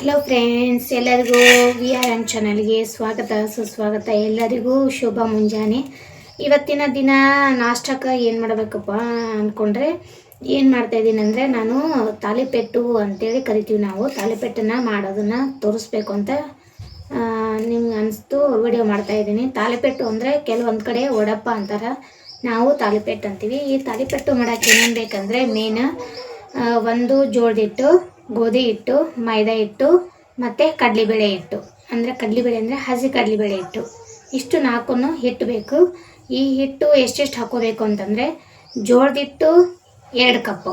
Hello friends ಎಲ್ಲರಿಗೂ V R M ಚಾನಲ್ಗೆ ಸ್ವಾಗತ, ಸುಸ್ವಾಗತ. ಎಲ್ಲರಿಗೂ ಶುಭ ಮುಂಜಾನೆ. ಇವತ್ತಿನ ದಿನ ನಾಷ್ಟಕ್ಕೆ ಏನು ಮಾಡಬೇಕಪ್ಪ ಅಂದ್ಕೊಂಡ್ರೆ ಏನು ಮಾಡ್ತಾಯಿದ್ದೀನಿ ಅಂದರೆ, ನಾನು ತಾಲಿಪೆಟ್ಟು ಅಂತೇಳಿ ಕರಿತೀವಿ ನಾವು. ತಾಲಿಪೆಟ್ಟನ್ನು ಮಾಡೋದನ್ನು ತೋರಿಸ್ಬೇಕು ಅಂತ ನಿಮ್ಗೆ ಅನಿಸ್ತು ವಿಡಿಯೋ ಮಾಡ್ತಾಯಿದ್ದೀನಿ ತಾಲಿಪೆಟ್ಟು ಅಂದರೆ ಕೆಲವೊಂದು ಕಡೆ ವಡಪ್ಪ ಅಂತಾರೆ. ನಾವು ತಾಲಿಪೆಟ್ಟು ಅಂತೀವಿ. ಈ ತಾಲಿಪೆಟ್ಟು ಮಾಡೋಕ್ಕೆ ಏನೇನು ಬೇಕಂದರೆ, ಮೇನ್ ಒಂದು ಜೋಳದ ಹಿಟ್ಟು ಗೋಧಿ ಹಿಟ್ಟು, ಮೈದಾ ಹಿಟ್ಟು ಮತ್ತು ಕಡಲೆಬೇಳೆ ಹಿಟ್ಟು. ಅಂದರೆ ಕಡಲೆಬೇಳೆ ಅಂದರೆ ಹಸಿ ಕಡಲೆಬೇಳೆ ಹಿಟ್ಟು. ಇಷ್ಟು ನಾಲ್ಕು ಹಿಟ್ಟು ಬೇಕು ಈ ಹಿಟ್ಟು ಎಷ್ಟೆಷ್ಟು ಹಾಕೋಬೇಕು ಅಂತಂದರೆ ಜೋಳದ ಹಿಟ್ಟು ಎರಡು ಕಪ್ಪು,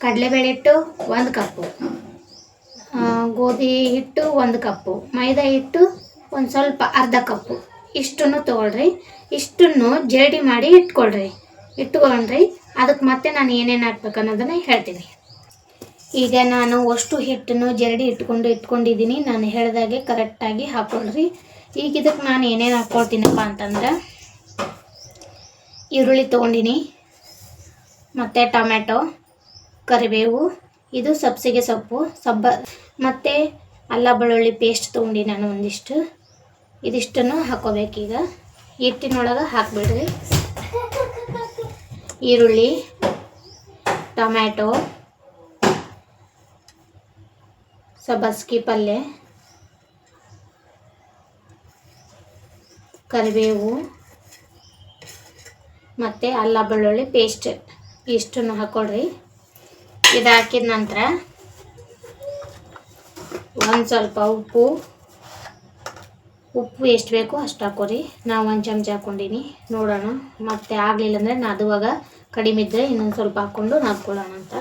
ಕಡಲೆಬೇಳೆ ಹಿಟ್ಟು ಒಂದು ಕಪ್ಪು ಗೋಧಿ ಹಿಟ್ಟು ಒಂದು ಕಪ್ಪು, ಮೈದಾ ಹಿಟ್ಟು ಒಂದು ಸ್ವಲ್ಪ ಅರ್ಧ ಕಪ್ಪು. ಇಷ್ಟನ್ನು ತೊಗೊಳ್ರಿ. ಇಷ್ಟನ್ನು ಜರಡಿ ಮಾಡಿ ಇಟ್ಕೊಳ್ರಿ. ಇಟ್ಕೊಂಡ್ರಿ. ಅದಕ್ಕೆ ಮತ್ತೆ ನಾನು ಏನೇನು ಹಾಕ್ಬೇಕು ಅನ್ನೋದನ್ನು ಹೇಳ್ತೀನಿ. ಈಗ ನಾನು ಅಷ್ಟು ಹಿಟ್ಟನ್ನು ಜರಡಿ ಇಟ್ಕೊಂಡು ಇಟ್ಕೊಂಡಿದ್ದೀನಿ. ನಾನು ಹೇಳ್ದಾಗೆ ಕರೆಕ್ಟಾಗಿ ಹಾಕೊಳ್ರಿ. ಈಗ ಇದಕ್ಕೆ ನಾನು ಏನೇನು ಹಾಕ್ಕೊಳ್ತೀನಪ್ಪ ಅಂತಂದ್ರೆ ಈರುಳ್ಳಿ ತೊಗೊಂಡಿನಿ, ಮತ್ತು ಟೊಮೆಟೊ ಕರಿಬೇವು, ಇದು ಸಬ್ಸಿಗೆ ಸೊಪ್ಪು, ಸಬ್ಬ ಮತ್ತು ಅಲ್ಲ ಬೆಳ್ಳುಳ್ಳಿ ಪೇಸ್ಟ್ ತೊಗೊಂಡಿ ನಾನು ಒಂದಿಷ್ಟು. ಇದಿಷ್ಟನ್ನು ಹಾಕೋಬೇಕೀಗ ಹಿಟ್ಟಿನೊಳಗೆ ಹಾಕ್ಬಿಡ್ರಿ. ಈರುಳ್ಳಿ, ಟೊಮ್ಯಾಟೊ ಸಬ್ಬಸ್ಗಿ ಪಲ್ಯ, ಕರಿಬೇವು, ಮತ್ತು ಅಲ್ಲ ಬೆಳ್ಳುಳ್ಳಿ ಪೇಸ್ಟ್ ಇಷ್ಟನ್ನು ಹಾಕ್ಕೊಳ್ರಿ ಇದು ಹಾಕಿದ ನಂತರ ಒಂದು ಸ್ವಲ್ಪ ಉಪ್ಪು. ಉಪ್ಪು ಎಷ್ಟು ಬೇಕೋ ಅಷ್ಟು ಹಾಕೋರಿ. ನಾವು ಒಂದು ಚಮಚ ಹಾಕ್ಕೊಂಡಿನಿ ನೋಡೋಣ. ಮತ್ತೆ ಆಗಲಿಲ್ಲ ಅಂದರೆ ನಾದುವಾಗ ಕಡಿಮೆ ಇದ್ದರೆ ಇನ್ನೊಂದು ಸ್ವಲ್ಪ ಹಾಕ್ಕೊಂಡು ನಾದ್ಕೊಳ್ಳೋಣ ಅಂತ.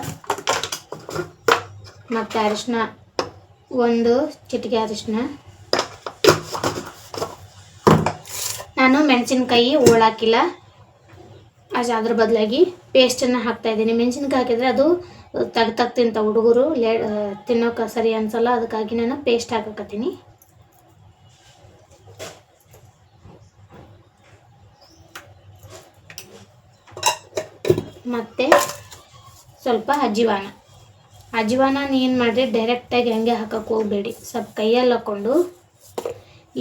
ಮತ್ತು ಅರಿಶಿನ ಒಂದು ಚಿಟಿಕೆ ಅರಿಶಿನ ನಾನು ಮೆಣಸಿನ್ಕಾಯಿ ಉಳಾಕಿಲ್ಲ ಅಷ್ಟು ಅದ್ರ ಬದಲಾಗಿ ಪೇಸ್ಟನ್ನು ಹಾಕ್ತಾ ಇದ್ದೀನಿ. ಮೆಣಸಿನ್ಕಾಯಿ ಹಾಕಿದರೆ ಅದು ತಗ್ ತಗ್ ತಿಂತ ಹುಡುಗರು, ಲೇ ತಿನ್ನೋಕೆ ಸರಿ ಅನ್ಸಲ್ಲ. ಅದಕ್ಕಾಗಿ ನಾನು ಪೇಸ್ಟ್ ಹಾಕಕತ್ತೀನಿ. ಮತ್ತು ಸ್ವಲ್ಪ ಅಜ್ಜಿವಾನ. ಅಜ್ವಾನ ಏನು ಮಾಡಿರಿ ಡೈರೆಕ್ಟಾಗಿ ಹಂಗೆ ಹಾಕಕ್ಕೆ ಹೋಗಬೇಡಿ. ಸ್ವಲ್ಪ ಕೈಯಲ್ಲಿ ಹಾಕ್ಕೊಂಡು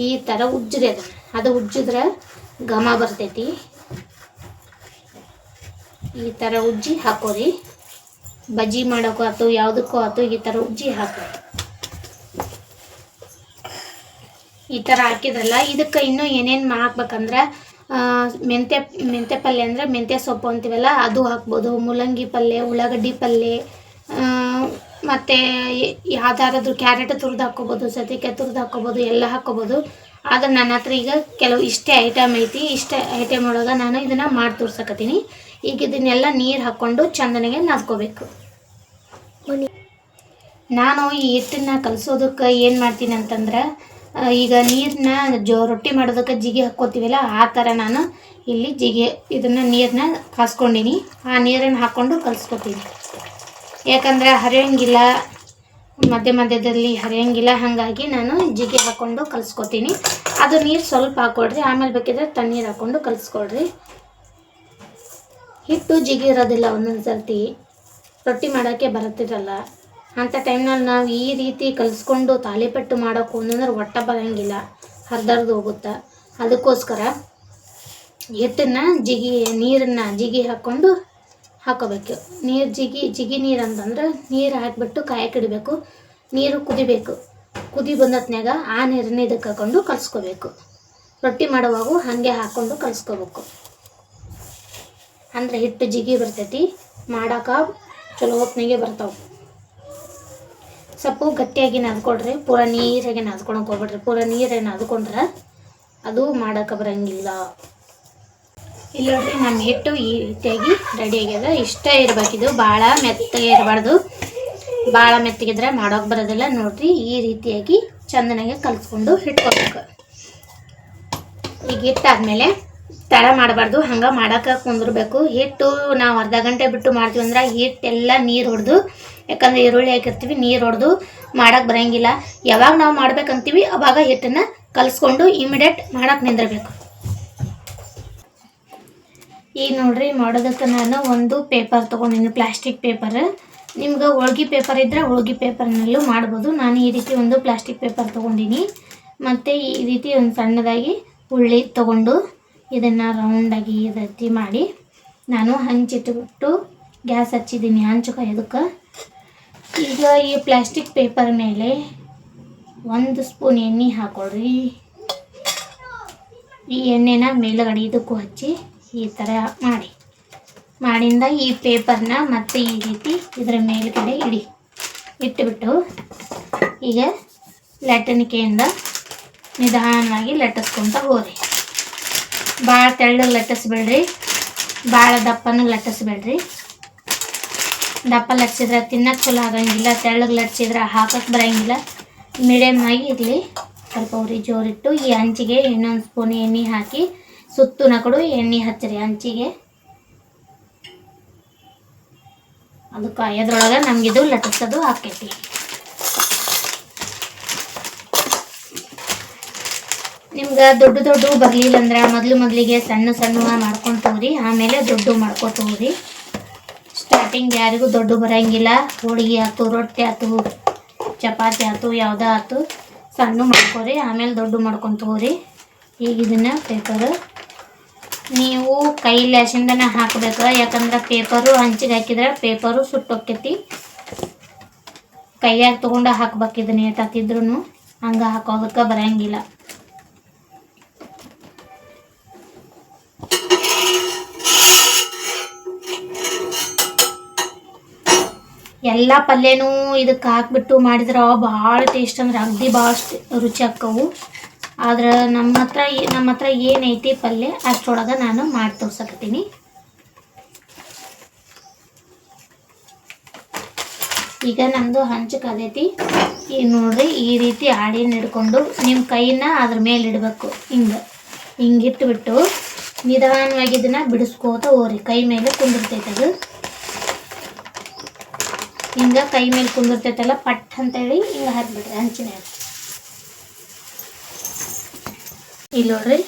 ಈ ಥರ ಉಜ್ಜಿದೆ ಅದನ್ನು. ಅದು ಉಜ್ಜಿದ್ರೆ ಘಮ ಬರ್ತೈತಿ. ಈ ಥರ ಉಜ್ಜಿ ಹಾಕೋರಿ. ಬಜ್ಜಿ ಮಾಡೋಕ್ಕೂ ಆಯ್ತು, ಯಾವುದಕ್ಕೂ ಆಯ್ತು, ಈ ಥರ ಉಜ್ಜಿ ಹಾಕಿ ಈ ಥರ ಹಾಕಿದ್ರಲ್ಲ, ಇದಕ್ಕೆ ಇನ್ನೂ ಏನೇನು ಹಾಕ್ಬೇಕಂದ್ರೆ ಮೆಂತ್ಯ ಮೆಂತ್ಯ ಪಲ್ಯ ಅಂದರೆ ಮೆಂತ್ಯ ಸೊಪ್ಪು ಅಂತೀವಲ್ಲ, ಅದು ಹಾಕ್ಬೋದು. ಮೂಲಂಗಿ ಪಲ್ಯ, ಉಳ್ಳಾಗಡ್ಡಿ ಪಲ್ಯ ಮತ್ತು ಯಾವ್ದಾರಾದ್ರೂ ಕ್ಯಾರೆಟ್ ತುರಿದು ಹಾಕ್ಕೋಬೋದು, ಸದ್ಯಕ್ಕೆ ತುರಿದು ಹಾಕ್ಕೋಬೋದು, ಎಲ್ಲ ಹಾಕ್ಕೋಬೋದು. ಆದ್ರೆ ನನ್ನ ಹತ್ರ ಈಗ ಕೆಲವು ಇಷ್ಟೇ ಐಟಮ್ ಐತಿ. ಇಷ್ಟೇ ಐಟಮ್ ಒಳಗೆ ನಾನು ಇದನ್ನು ಮಾಡಿ ತೋರ್ಸಕತ್ತೀನಿ. ಈಗ ಇದನ್ನೆಲ್ಲ ನೀರು ಹಾಕ್ಕೊಂಡು ಚಂದನಿಗೆ ನಾದ್ಕೋಬೇಕು. ನಾನು ಈ ಹಿಟ್ಟನ್ನ ಕಲಸೋದಕ್ಕೆ ಏನು ಮಾಡ್ತೀನಿ ಅಂತಂದ್ರೆ ಈಗ ನೀರನ್ನ ಜೋ ರೊಟ್ಟಿ ಮಾಡೋದಕ್ಕೆ ಜಿಗಿ ಹಾಕ್ಕೋತೀವಲ್ಲ, ಆ ಥರ ನಾನು ಇಲ್ಲಿ ಜಿಗಿ ಇದನ್ನು ನೀರನ್ನ ಕಾಸ್ಕೊಂಡಿನಿ. ಆ ನೀರನ್ನು ಹಾಕ್ಕೊಂಡು ಕಲಿಸ್ಕೊತೀನಿ. ಯಾಕಂದರೆ ಹರಿಯೋಂಗಿಲ್ಲ, ಮಧ್ಯ ಮಧ್ಯದಲ್ಲಿ ಹರಿಯೋಂಗಿಲ್ಲ, ಹಾಗಾಗಿ ನಾನು ಜಿಗಿ ಹಾಕ್ಕೊಂಡು ಕಲಿಸ್ಕೊತೀನಿ. ಅದು ನೀರು ಸ್ವಲ್ಪ ಹಾಕ್ಕೊಡ್ರಿ ಆಮೇಲೆ ಬೇಕಿದ್ರೆ ತಣ್ಣೀರು ಹಾಕ್ಕೊಂಡು ಕಲಿಸ್ಕೊಡ್ರಿ. ಹಿಟ್ಟು ಜಿಗಿ ಇರೋದಿಲ್ಲ ಒಂದೊಂದು ಸರ್ತಿ. ರೊಟ್ಟಿ ಮಾಡೋಕ್ಕೆ ಬರುತ್ತಿರಲ್ಲ. ಅಂಥ ಟೈಮ್ನಲ್ಲಿ ನಾವು ಈ ರೀತಿ ಕಲಿಸ್ಕೊಂಡು ತಾಳಿಪಟ್ಟು ಮಾಡೋಕೆ ಒಂದೊಂದ್ರೆ ಒಟ್ಟ ಬರೋಂಗಿಲ್ಲ. ಹರಿದರ್ದು ಹೋಗುತ್ತೆ. ಅದಕ್ಕೋಸ್ಕರ ಹಿಟ್ಟನ್ನು ಜಿಗಿ, ನೀರನ್ನು ಜಿಗಿ ಹಾಕ್ಕೊಂಡು ಹಾಕೋಬೇಕು. ನೀರು ಜಿಗಿ ಜಿಗಿ ನೀರು ಅಂತಂದ್ರೆ ನೀರು ಹಾಕಿಬಿಟ್ಟು ಕಾಯಕ್ಕೆ ಇಡಬೇಕು. ನೀರು ಕುದಿಬೇಕು. ಕುದಿ ಬಂದತ್ನಾಗ ಆ ನೀರನ್ನ ಇದಕ್ಕೆ ಹಾಕೊಂಡು ಕಲಿಸ್ಕೋಬೇಕು. ರೊಟ್ಟಿ ಮಾಡುವಾಗ ಹಾಗೆ ಹಾಕ್ಕೊಂಡು ಕಲಿಸ್ಕೋಬೇಕು. ಅಂದ್ರೆ ಹಿಟ್ಟು ಜಿಗಿ ಬರ್ತೈತಿ, ಮಾಡಾಕ ಚಲೋ ಹೊತ್ನಾಗೆ ಬರ್ತಾವೆ. ಸೊಪ್ಪು ಗಟ್ಟಿಯಾಗಿ ನಾದ್ಕೊಡ್ರಿ ಪೂರ ನೀರಾಗಿ ನಾದ್ಕೊಳಕ್ಕೆ ಹೋಗ್ಬೇಡ್ರಿ. ಪೂರ ನೀರಾಗಿ ನಾದ್ಕೊಂಡ್ರೆ ಅದು ಮಾಡೋಕೆ ಬರಂಗಿಲ್ಲ. ಇಲ್ಲಿ ನೋಡ್ರಿ ನಮ್ಮ ಹಿಟ್ಟು ಈ ರೀತಿಯಾಗಿ ರೆಡಿ ಆಗ್ಯದ. ಇಷ್ಟ ಇರಬೇಕಿದು ಭಾಳ ಮೆತ್ತಗೆ ಇರಬಾರ್ದು. ಭಾಳ ಮೆತ್ತಗಿದ್ರೆ ಮಾಡೋಕೆ ಬರೋದಿಲ್ಲ. ನೋಡ್ರಿ, ಈ ರೀತಿಯಾಗಿ ಚಂದನಾಗೆ ಕಲಿಸ್ಕೊಂಡು ಹಿಟ್ಕೊಬೇಕು ಈಗ ಹಿಟ್ಟಾದ್ಮೇಲೆ ತಡ ಮಾಡಬಾರ್ದು. ಹಂಗೆ ಮಾಡೋಕೆ ಕುಂದಿರಬೇಕು. ಹಿಟ್ಟು ನಾವು ಅರ್ಧ ಗಂಟೆ ಬಿಟ್ಟು ಮಾಡ್ತೀವಿ ಅಂದ್ರೆ ಹಿಟ್ಟೆಲ್ಲ ನೀರು ಹೊಡೆದು, ಯಾಕಂದ್ರೆ ಈರುಳ್ಳಿ ಹಾಕಿರ್ತೀವಿ, ನೀರು ಹೊಡೆದು ಮಾಡೋಕೆ ಬರೋಂಗಿಲ್ಲ. ಯಾವಾಗ ನಾವು ಮಾಡ್ಬೇಕಂತೀವಿ, ಅವಾಗ ಹಿಟ್ಟನ್ನು ಕಲಿಸ್ಕೊಂಡು ಇಮಿಡಿಯೇಟ್ ಮಾಡೋಕೆ ನಿಂದಿರ್ಬೇಕು. ಈಗ ನೋಡ್ರಿ ಮಾಡೋದಕ್ಕೆ ನಾನು ಒಂದು ಪೇಪರ್ ತೊಗೊಂಡಿನಿ ಪ್ಲಾಸ್ಟಿಕ್ ಪೇಪರ್ ನಿಮ್ಗೆ ಹೋಳ್ಗೆ ಪೇಪರ್ ಇದ್ದರೆ ಹೋಳ್ಗೆ ಪೇಪರ್ನಲ್ಲೂ ಮಾಡ್ಬೋದು. ನಾನು ಈ ರೀತಿ ಒಂದು ಪ್ಲಾಸ್ಟಿಕ್ ಪೇಪರ್ ತೊಗೊಂಡಿನಿ. ಮತ್ತು ಈ ರೀತಿ ಒಂದು ಸಣ್ಣದಾಗಿ ಹುಳ್ಳಿ ತೊಗೊಂಡು ಇದನ್ನು ರೌಂಡಾಗಿ ಈ ರೀತಿ ಮಾಡಿ, ನಾನು ಹಂಚಿಟ್ಬಿಟ್ಟು ಗ್ಯಾಸ್ ಹಚ್ಚಿದ್ದೀನಿ ಹಂಚು ಕಾಯೋದಕ್ಕೆ ಈಗ ಈ ಪ್ಲಾಸ್ಟಿಕ್ ಪೇಪರ್ ಮೇಲೆ ಒಂದು ಸ್ಪೂನ್ ಎಣ್ಣೆ ಹಾಕೊಳ್ರಿ. ಈ ಎಣ್ಣೆನ ಮೇಲುಗಡೆ ಇದಕ್ಕೂ ಹಚ್ಚಿ ಈ ಥರ ಮಾಡಿ. ಮಾಡಿಂದ ಈ ಪೇಪರ್ನ ಮತ್ತೆ ಈ ರೀತಿ ಇದರ ಮೇಲುಗಡೆ ಇಡಿ. ಇಟ್ಟುಬಿಟ್ಟು ಈಗ ಲಟ್ಟಣಿಕೆಯಿಂದ ನಿಧಾನವಾಗಿ ಲಟ್ಟಿಸ್ಕೊಂತ ಹೋರಿ ಭಾಳ ತೆಳ್ಳಗೆ ಲಟ್ಟಿಸ್ಬೇಡ್ರಿ. ಭಾಳ ದಪ್ಪನೂ ಲಟ್ಟಿಸ್ಬೇಡ್ರಿ. ದಪ್ಪ ಲಟ್ಸಿದ್ರೆ ತಿನ್ನಕ್ಕೆ ಚಲೋ ಆಗಂಗಿಲ್ಲ, ತೆಳ್ಳಗೆ ಲಟ್ಸಿದ್ರೆ ಹಾಕಕ್ಕೆ ಬರಂಗಿಲ್ಲ. ಮೀಡಿಯಮ್ ಆಗಿ ಇರಲಿ. ಸ್ವಲ್ಪ ಉರಿ ಜೋರಿಟ್ಟು ಈ ಹಂಚಿಗೆ ಇನ್ನೊಂದು ಸ್ಪೂನ್ ಎಣ್ಣೆ ಹಾಕಿ ಸುತ್ತು ನಕಡು ಎಣ್ಣೆ ಹಚ್ಚಿರಿ ಹಂಚಿಗೆ ಅದು ಕಾಯೋದ್ರೊಳಗೆ ನಮಗಿದು ಲಟ್ಟಿಸೋದು ಆಕೈತಿ ನಿಮ್ಗೆ ದೊಡ್ಡ ದೊಡ್ಡ ಬರಲಿಲ್ಲ ಅಂದ್ರೆ ಮೊದಲು ಮೊದಲಿಗೆ ಸಣ್ಣ ಸಣ್ಣ ಮಾಡ್ಕೊಂಡು ತಗೋರಿ, ಆಮೇಲೆ ದೊಡ್ಡ ಮಾಡ್ಕೊತ ಹೋಗ್ರಿ ಸ್ಟಾರ್ಟಿಂಗ್ ಯಾರಿಗೂ ದೊಡ್ಡ ಬರಂಗಿಲ್ಲ, ಹೋಳಿಗೆ ಆಯ್ತು ರೊಟ್ಟಿ ಆಯ್ತು ಚಪಾತಿ ಆಯ್ತು ಯಾವುದೇ ಆಯ್ತು ಸಣ್ಣ ಮಾಡ್ಕೊರಿ, ಆಮೇಲೆ ದೊಡ್ಡ ಮಾಡ್ಕೊಂತ ಹೋಗ್ರಿ ಈಗ ಇದನ್ನು ಪೇಪರ್ ನೀವು ಕೈ ಲ್ಯಾಶಿಂದನೇ ಹಾಕಬೇಕು. ಯಾಕಂದ್ರೆ ಪೇಪರು, ಹಂಚಿಗೆ ಹಾಕಿದ್ರೆ ಪೇಪರು ಸುಟ್ಟೋಕ್ಕೈತಿ. ಕೈಯಾಗ ತೊಗೊಂಡು ಹಾಕ್ಬೇಕಿದ್ ಏಟಾತಿದ್ರು ಹಂಗೆ ಹಾಕೋದಕ್ಕೆ ಬರಂಗಿಲ್ಲ. ಎಲ್ಲ ಪಲ್ಯನೂ ಇದಕ್ಕೆ ಹಾಕ್ಬಿಟ್ಟು ಮಾಡಿದ್ರೆ ಭಾಳ ಟೇಸ್ಟ್ ಅಂದ್ರೆ ಅಗ್ದಿ ಭಾಳ ರುಚಿ ಆಕ್ಕವು ಆದ್ರೆ ನಮ್ಮ ಹತ್ರ ನಮ್ಮ ಹತ್ರ ಏನೈತಿ ಪಲ್ಯ ಅಷ್ಟರೊಳಗೆ ನಾನು ಮಾಡಿ ತೋರ್ಸಕತ್ತೀನಿ. ಈಗ ನಮ್ಮದು ಹಂಚು ಕದೈತಿ ಈಗ ನೋಡ್ರಿ, ಈ ರೀತಿ ಆಡಿನ ಹಿಡ್ಕೊಂಡು ನಿಮ್ಮ ಕೈನ ಅದ್ರ ಮೇಲೆ ಇಡಬೇಕು. ಹಿಂಗೆ. ಹಿಂಗೆ ಇಟ್ಬಿಟ್ಟು ನಿಧಾನವಾಗಿ ಇದನ್ನ ಬಿಡಿಸ್ಕೋತ ಹೋಗ್ರಿ. ಕೈ ಮೇಲೆ ಕುಂದಿರ್ತೈತೆ ಅದು. ಹಿಂಗೆ ಕೈ ಮೇಲೆ ಕುಂದಿರ್ತೈತಲ್ಲ, ಪಟ್ ಅಂತೇಳಿ ಹಿಂಗೆ ಹಾಕ್ಬಿಡ್ರಿ ಹಂಚಿನಾಗ ಇಲ್ಲಿ ನೋಡ್ರಿ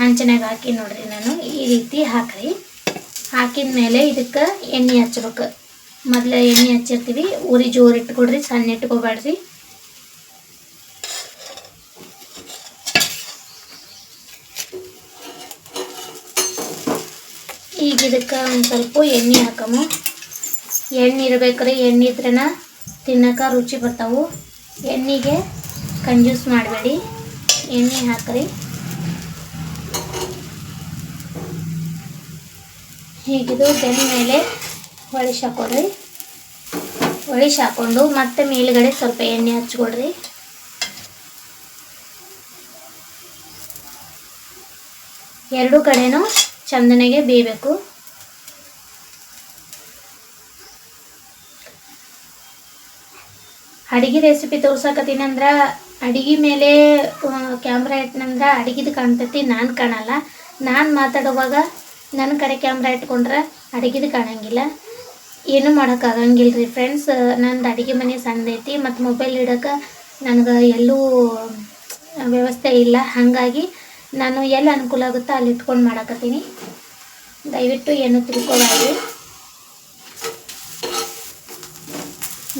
ಹಂಚಿನಾಗ ಹಾಕಿ ನೋಡ್ರಿ ನಾನು. ಈ ರೀತಿ ಹಾಕ್ರಿ. ಹಾಕಿದ ಮೇಲೆ ಇದಕ್ಕೆ ಎಣ್ಣೆ ಹಚ್ಬೇಕು. ಮೊದಲು ಎಣ್ಣೆ ಹಚ್ಚಿರ್ತೀವಿ. ಉರಿ ಜೋರು ಇಟ್ಕೊಡ್ರಿ, ಸಣ್ಣ ಇಟ್ಕೋಬೇಡ್ರಿ ಈಗ ಇದಕ್ಕೆ ಒಂದು ಸ್ವಲ್ಪ ಎಣ್ಣೆ ಹಾಕಮು. ಎಣ್ಣೆ ಇರ್ಬೇಕ್ರಿ, ಎಣ್ಣೆ ಇದ್ರೆನ ತಿನ್ನಕ ರುಚಿ ಬರ್ತಾವು. ಎಣ್ಣೆಗೆ ಕಂಜೂಸ್ ಮಾಡಬೇಡಿ. ಎಣ್ಣೆ ಹಾಕ್ರಿ. ಹೀಗಿದು ಬೆಂದ ಮೇಲೆ ಹೊಳಿಶ್ ಹಾಕೊಳ್ರಿ. ಒಳಿಸಿ ಹಾಕೊಂಡು ಮತ್ತೆ ಮೇಲುಗಡೆ ಸ್ವಲ್ಪ ಎಣ್ಣೆ ಹಚ್ಕೊಡ್ರಿ ಎರಡು ಕಡೆನೂ ಚಂದನೆಗೆ ಬೇಯಬೇಕು. ಅಡಿಗೆ ರೆಸಿಪಿ ತೋರ್ಸಕತ್ತೀನಿ ಅಂದ್ರೆ ಅಡಿಗೆ ಮೇಲೆ ಕ್ಯಾಮ್ರಾ ಇಟ್ನಂದ್ರೆ ಅಡಿಗೆದು ಕಾಣ್ತೈತಿ, ನಾನು ಕಾಣಲ್ಲ. ನಾನು ಮಾತಾಡುವಾಗ ನನ್ನ ಕಡೆ ಕ್ಯಾಮ್ರಾ ಇಟ್ಕೊಂಡ್ರೆ ಅಡುಗೆದು ಕಾಣಂಗಿಲ್ಲ. ಏನೂ ಮಾಡೋಕ್ಕಾಗಂಗಿಲ್ಲ ರೀ ಫ್ರೆಂಡ್ಸ್ ನಂದು ಅಡುಗೆ ಮನೆ ಸಣ್ಣದೈತಿ ಮತ್ತು ಮೊಬೈಲ್ ಇಡೋಕೆ ನನಗೆ ಎಲ್ಲೂ ವ್ಯವಸ್ಥೆ ಇಲ್ಲ. ಹಾಗಾಗಿ ನಾನು ಎಲ್ಲಿ ಅನುಕೂಲ ಆಗುತ್ತೋ ಅಲ್ಲಿ ಇಟ್ಕೊಂಡು ಮಾಡಕತ್ತೀನಿ. ದಯವಿಟ್ಟು ಏನು ತಿಳ್ಕೊಬಾರ್ದು.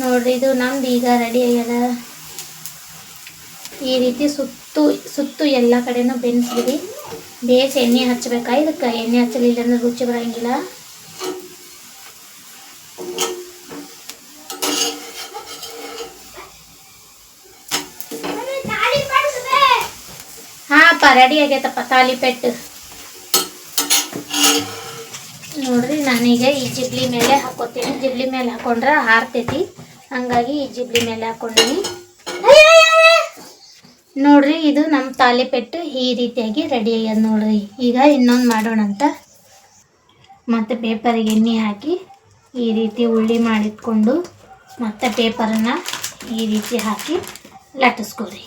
ನೋಡ್ರಿ, ಇದು ನಮ್ದು ಈಗ ರೆಡಿ ಆಗ್ಯದ. ಈ ರೀತಿ ಸುತ್ತು ಸುತ್ತು ಎಲ್ಲ ಕಡೆನೂ ಬೆನ್ಸ್ಬಿಡಿ ಬೇಸ್ ಎಣ್ಣೆ ಹಚ್ಚಬೇಕಾ. ಇದಕ್ಕೆ ಎಣ್ಣೆ ಹಚ್ಚಲಿಲ್ಲ ಅಂದ್ರೆ ರುಚಿ ಬರಂಗಿಲ್ಲ. ಹಾಪ ರೆಡಿ ಆಗೈತಪ್ಪ ತಾಲಿಪೆಟ್ಟು ನೋಡ್ರಿ, ನಾನೀಗ ಈ ಜಿಬ್ಲಿ ಮೇಲೆ ಹಾಕೋತೀನಿ. ಜಿಬ್ಲಿ ಮೇಲೆ ಹಾಕೊಂಡ್ರೆ ಹಾರ್ತೈತಿ ಹಂಗಾಗಿ ಈ ಜಿಬ್ಲಿ ಮೇಲೆ ಹಾಕೊಂಡೀನಿ. ನೋಡ್ರಿ, ಇದು ನಮ್ಮ ತಾಲಿಪೆಟ್ಟು ಈ ರೀತಿಯಾಗಿ ರೆಡಿ ಆಗ್ಯದ ನೋಡ್ರಿ. ಈಗ ಇನ್ನೊಂದು ಮಾಡೋಣ ಅಂತ. ಮತ್ತು ಪೇಪರಿಗೆ ಎಣ್ಣೆ ಹಾಕಿ ಈ ರೀತಿ ಉಳ್ಳಿ ಮಾಡಿಟ್ಕೊಂಡು ಮತ್ತು ಪೇಪರನ್ನು ಈ ರೀತಿ ಹಾಕಿ ಲಟ್ಟಿಸ್ಕೊರಿ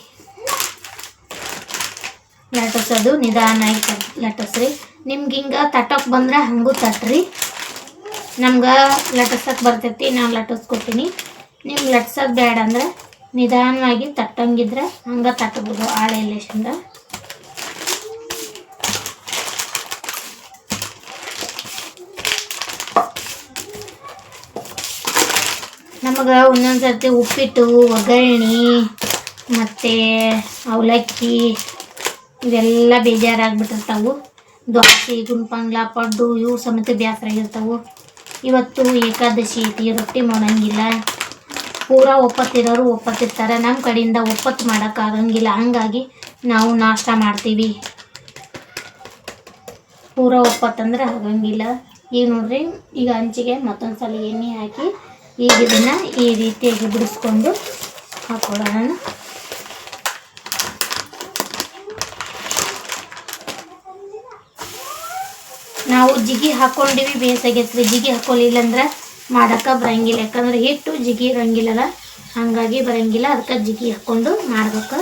ಲಟ್ಟಿಸೋದು ನಿಧಾನಾಗಿ ಲಟ್ಟಿಸ್ರಿ. ನಿಮ್ಗೆ ಹಿಂಗೆ ತಟ್ಟಕ್ಕೆ ಬಂದ್ರೆ ಹಂಗೂ ತಟ್ರಿ. ನಮ್ಗೆ ಲಟ್ಟಿಸೋಕೆ ಬರ್ತೈತಿ ನಾನು ಲಟ್ಟಿಸ್ಕೊತೀನಿ ನಿಮ್ಗೆ ಲಟ್ಸೋದು ಬೇಡ ಅಂದ್ರೆ ನಿಧಾನವಾಗಿ ತಟ್ಟಂಗಿದ್ರೆ ಹಂಗೆ ತಟ್ಟಬೋದು ಆಳೆ ಲೇಶಿಂದ ನಮಗೆ ಒಂದೊಂದು ಸರ್ತಿ ಉಪ್ಪಿಟ್ಟು, ಒಗ್ಗರಣೆ, ಮತ್ತು ಅವಲಕ್ಕಿ, ಇವೆಲ್ಲ ಬೇಜಾರಾಗ್ಬಿಟ್ಟಿರ್ತಾವು. ದೋಸೆ ಗುಂಪಂಗ್ಲ ಪಡ್ಡು, ಇವು ಸಮೇತ ಬೇಸರ ಆಗಿರ್ತಾವು ಇವತ್ತು ಏಕಾದಶಿ ಐತಿ, ರೊಟ್ಟಿ ಮಾಡಂಗಿಲ್ಲ. ಪೂರಾ ಒಪ್ಪತ್ತಿರೋರು ಒಪ್ಪತ್ತಿರ್ತಾರೆ. ನಮ್ಮ ಕಡೆಯಿಂದ ಒಪ್ಪತ್ತು ಮಾಡೋಕ್ಕಾಗಂಗಿಲ್ಲ ಹಂಗಾಗಿ ನಾವು ನಾಷ್ಟ ಮಾಡ್ತೀವಿ. ಪೂರ ಒಪ್ಪತ್ತಂದ್ರೆ ಆಗಂಗಿಲ್ಲ. ಈಗ ನೋಡ್ರಿ, ಈಗ ಹಂಚಿಗೆ ಮತ್ತೊಂದು ಸಲ ಎಣ್ಣೆ ಹಾಕಿ ಈಗ ಇದನ್ನು ಈ ರೀತಿಯಾಗಿ ಬಿಡಿಸ್ಕೊಂಡು ಹಾಕೊಳ್ಳೋಣ. ನಾವು ಜಿಗಿ ಹಾಕೊಂಡಿವಿ, ಬೇಸಾಗೈತ್ರಿ. ಜಿಗಿ ಹಾಕೊಳ್ಳಿಲ್ಲ ಅಂದ್ರೆ ಮಾಡಕ್ಕೆ ಬರಂಗಿಲ್ಲ. ಯಾಕಂದ್ರೆ ಹಿಟ್ಟು ಜಿಗಿ ಇರಂಗಿಲ್ಲಲ್ಲ. ಹಾಗಾಗಿ ಬರಂಗಿಲ್ಲ. ಅದಕ್ಕೆ ಜಿಗಿ ಹಾಕ್ಕೊಂಡು ಮಾಡ್ಬೇಕು.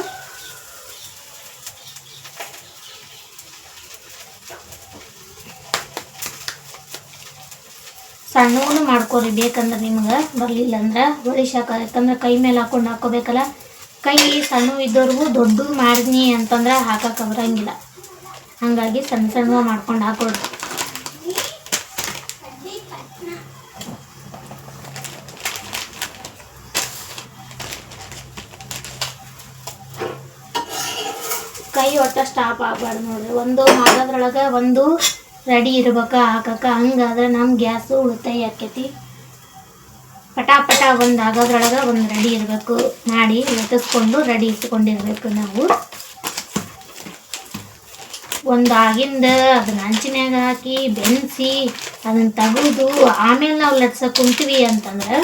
ಸಣ್ಣವನು ಮಾಡ್ಕೊರಿ ಬೇಕಂದ್ರೆ ನಿಮ್ಗೆ. ಬರಲಿಲ್ಲ ಅಂದ್ರೆ ಹೊಳಿಸಾಕ ಯಾಕಂದ್ರೆ ಕೈ ಮೇಲೆ ಹಾಕೊಂಡು ಹಾಕೋಬೇಕಲ್ಲ. ಕೈ ಸಣ್ಣ ಇದ್ದವ್ರಿಗೂ ದೊಡ್ಡ ಮಾಡಿದ್ನಿ ಅಂತಂದ್ರೆ ಹಾಕಕ್ಕೆ ಬರಂಗಿಲ್ಲ. ಹಾಗಾಗಿ ಸಣ್ಣ ಸಣ್ಣ ಮಾಡ್ಕೊಂಡು ಹಾಕೊಡ್ರಿ. ಕೈ ಒಟ್ಟ ಸ್ಟಾಪ್ ಆಗ್ಬಾರ್ದು ನೋಡ್ರಿ. ಒಂದು ಮಾಡೋದ್ರೊಳಗೆ ಒಂದು ರೆಡಿ ಇರ್ಬೇಕು ಹಾಕಕ್ಕ ಹಂಗಾದ್ರೆ ನಮ್ಮ ಗ್ಯಾಸು ಉಳಿತಾಯ ಆಕೈತಿ ಪಟಾಪಟ ಪಟ ಒಂದು ಆಗೋದ್ರೊಳಗೆ ಒಂದು ರೆಡಿ ಇರಬೇಕು. ಮಾಡಿ ಲಟ್ಟಿಸ್ಕೊಂಡು ರೆಡಿ ಇಟ್ಕೊಂಡಿರ್ಬೇಕು ನಾವು. ಒಂದು ಆಗಿಂದ ಅದನ್ನ ಹಂಚಿನ್ಯಾಗ ಹಾಕಿ, ಬೆನ್ಸಿ, ಅದನ್ನ ತೆಗೆದು. ಆಮೇಲೆ ನಾವು ಲಟ್ಸ ಕುಂತೀವಿ ಅಂತಂದ್ರೆ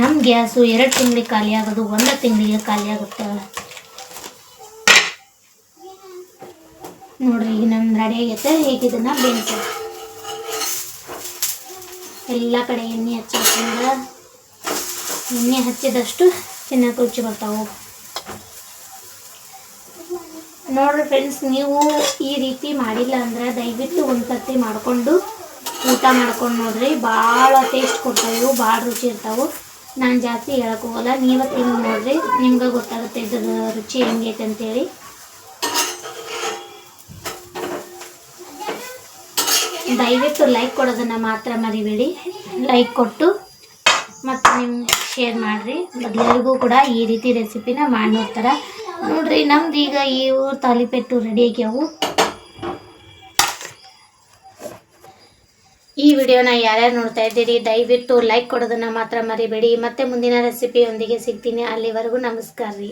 ನಮ್ಮ ಗ್ಯಾಸು ಎರಡು ತಿಂಗಳಿಗೆ ಖಾಲಿ ಆಗೋದು, ಒಂದು ತಿಂಗಳಿಗೆ ಖಾಲಿ ಆಗುತ್ತೆ. ನೋಡ್ರಿ, ಈಗ ನಮ್ಮ ರೆಡಿ ಆಗೈತೆ. ಈಗ ಇದನ್ನ ಬೇಯಿಸ ಎಲ್ಲ ಕಡೆ ಎಣ್ಣೆ ಹಚ್ಚೋದ್ರಿಂದ ಎಣ್ಣೆ ಹಚ್ಚಿದಷ್ಟು ತಿನ್ನಕ್ಕೆ ರುಚಿ ಬರ್ತಾವೆ. ನೋಡ್ರಿ ಫ್ರೆಂಡ್ಸ್ ನೀವು ಈ ರೀತಿ ಮಾಡಿಲ್ಲ ಅಂದ್ರೆ ದಯವಿಟ್ಟು ಒಂದು ಸರ್ತಿ ಮಾಡಿಕೊಂಡು ಊಟ ಮಾಡ್ಕೊಂಡು ನೋಡ್ರಿ. ಭಾಳ ಟೇಸ್ಟ್ ಕೊಡ್ತಾವೆ, ಭಾಳ ರುಚಿ ಇರ್ತಾವೆ. ನಾನು ಜಾಸ್ತಿ ಹೇಳಕ್ಕೆ ಹೋಗಲ್ಲ, ನೀವೇ ತಿಂದು ನೋಡ್ರಿ. ನಿಮ್ಗೆ ಗೊತ್ತಾಗುತ್ತೆ ಇದ್ರ ರುಚಿ ಹೆಂಗೈತೆ ಅಂತೇಳಿ. ದಯವಿಟ್ಟು ಲೈಕ್ ಕೊಡೋದನ್ನು ಮಾತ್ರ ಮರಿಬೇಡಿ. ಲೈಕ್ ಕೊಟ್ಟು ಮತ್ತು ನಿಮ್ಗೆ ಶೇರ್ ಮಾಡಿರಿ. ಮೊದಲಿಗೂ ಕೂಡ ಈ ರೀತಿ ರೆಸಿಪಿನ ಮಾಡಿ ನೋಡ್ತಾರೆ ನೋಡ್ರಿ ನಮ್ದು ಈಗ ಇವು ತಾಲಿಪೆಟ್ಟು ರೆಡಿ ಆಗ್ಯಾವು. ಈ ವಿಡಿಯೋನ ಯಾರ್ಯಾರು ನೋಡ್ತಾ ಇದ್ದೀರಿ, ದಯವಿಟ್ಟು ಲೈಕ್ ಕೊಡೋದನ್ನು ಮಾತ್ರ ಮರಿಬೇಡಿ. ಮತ್ತೆ ಮುಂದಿನ ರೆಸಿಪಿಯೊಂದಿಗೆ ಸಿಗ್ತೀನಿ. ಅಲ್ಲಿವರೆಗೂ ನಮಸ್ಕಾರ ರೀ